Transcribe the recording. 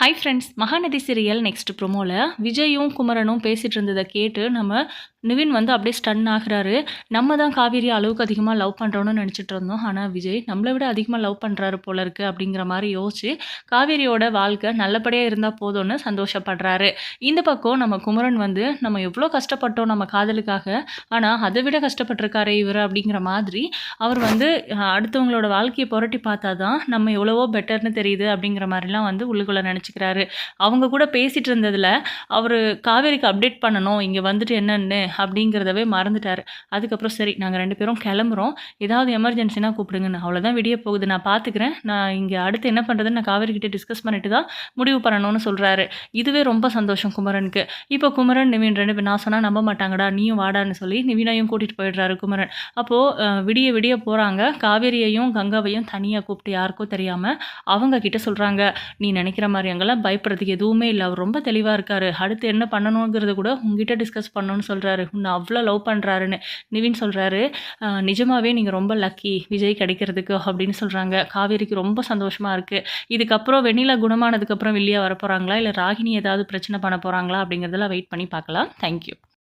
Hi friends Mahanadhi serial next ப்ரொமோவில் விஜயும் குமரனும் பேசிகிட்டு இருந்ததை கேட்டு நம்ம நிவின் வந்து அப்படியே ஸ்டன் ஆகுறாரு. நம்ம தான் காவேரி அளவுக்கு அதிகமாக லவ் பண்ணுறோன்னு நினச்சிட்டு இருந்தோம். ஆனால் விஜய் நம்மளை விட அதிகமாக லவ் பண்ணுறாரு போல இருக்குது அப்படிங்கிற மாதிரி யோசிச்சு காவேரியோட வாழ்க்கை நல்லபடியாக இருந்தால் போதும்னு சந்தோஷப்படுறாரு. இந்த பக்கம் நம்ம குமரன் வந்து நம்ம எவ்வளோ கஷ்டப்பட்டோம் நம்ம காதலுக்காக ஆனால் அதை விட கஷ்டப்பட்டிருக்காரு இவர் அப்படிங்கிற மாதிரி அவர் வந்து அடுத்தவங்களோட வாழ்க்கையை புரட்டி பார்த்தா தான் நம்ம எவ்வளவோ பெட்டர்னு தெரியுது அப்படிங்கிற மாதிரிலாம் வந்து உள்ளுக்குள்ளே நினச்சிக்கிறாரு. அவங்க கூட பேசிகிட்டு இருந்ததில் அவர் காவேரிக்கு அப்டேட் பண்ணணும் இங்கே வந்துட்டு என்னென்னு அப்படிங்கிறதவே மறந்துட்டார். அதுக்கப்புறம் சரி நாங்கள் ரெண்டு பேரும் கிளம்புறோம். ஏதாவது எமர்ஜென்சினா கூப்பிடுங்கன்னு. அவ்வளோதான் விடிய போகுது. நான் பார்த்துக்கிறேன் நான் இங்கே அடுத்து என்ன பண்ணுறதுன்னு நான் காவேரி டிஸ்கஸ் பண்ணிட்டு தான் முடிவு பண்ணணும்னு சொல்கிறாரு இதுவே ரொம்ப சந்தோஷம் குமரனுக்கு. இப்போ குமரன் நிவின் ரெண்டு பேர் நான் சொன்னால் நம்ப மாட்டாங்கடா நீயும் வாடான்னு சொல்லி நிவினையும் கூட்டிகிட்டு போயிடுறாரு குமரன். அப்போது விடிய விடிய போகிறாங்க காவேரியையும் கங்காவையும் தனியாக கூப்பிட்டு யாருக்கும் தெரியாமல் அவங்க கிட்ட சொல்கிறாங்க நீ நினைக்கிற மாதிரி அங்கெல்லாம் பயப்படுறதுக்கு எதுவுமே இல்லை. அவர் ரொம்ப தெளிவாக இருக்காரு. அடுத்து என்ன பண்ணணுங்கிறது கூட உங்ககிட்ட டிஸ்கஸ் பண்ணணும்னு சொல்கிறாரு உன்னை அவ்வளோ லவ் பண்ணுறாருன்னு நிவின் சொல்கிறாரு நிஜமாவே நீங்கள் ரொம்ப லக்கி விஜய் கிடைக்கிறதுக்கு அப்படின்னு சொல்கிறாங்க காவேரிக்கு ரொம்ப சந்தோஷமாக இருக்குது இதுக்கப்புறம் வெண்ணிலா குணமானதுக்கப்புறம் வெளியே வர போகிறாங்களா இல்லை ராகினி ஏதாவது பிரச்சனை பண்ண போகிறாங்களா அப்படிங்கிறதெல்லாம் வெயிட் பண்ணி பார்க்கலாம். தேங்க்யூ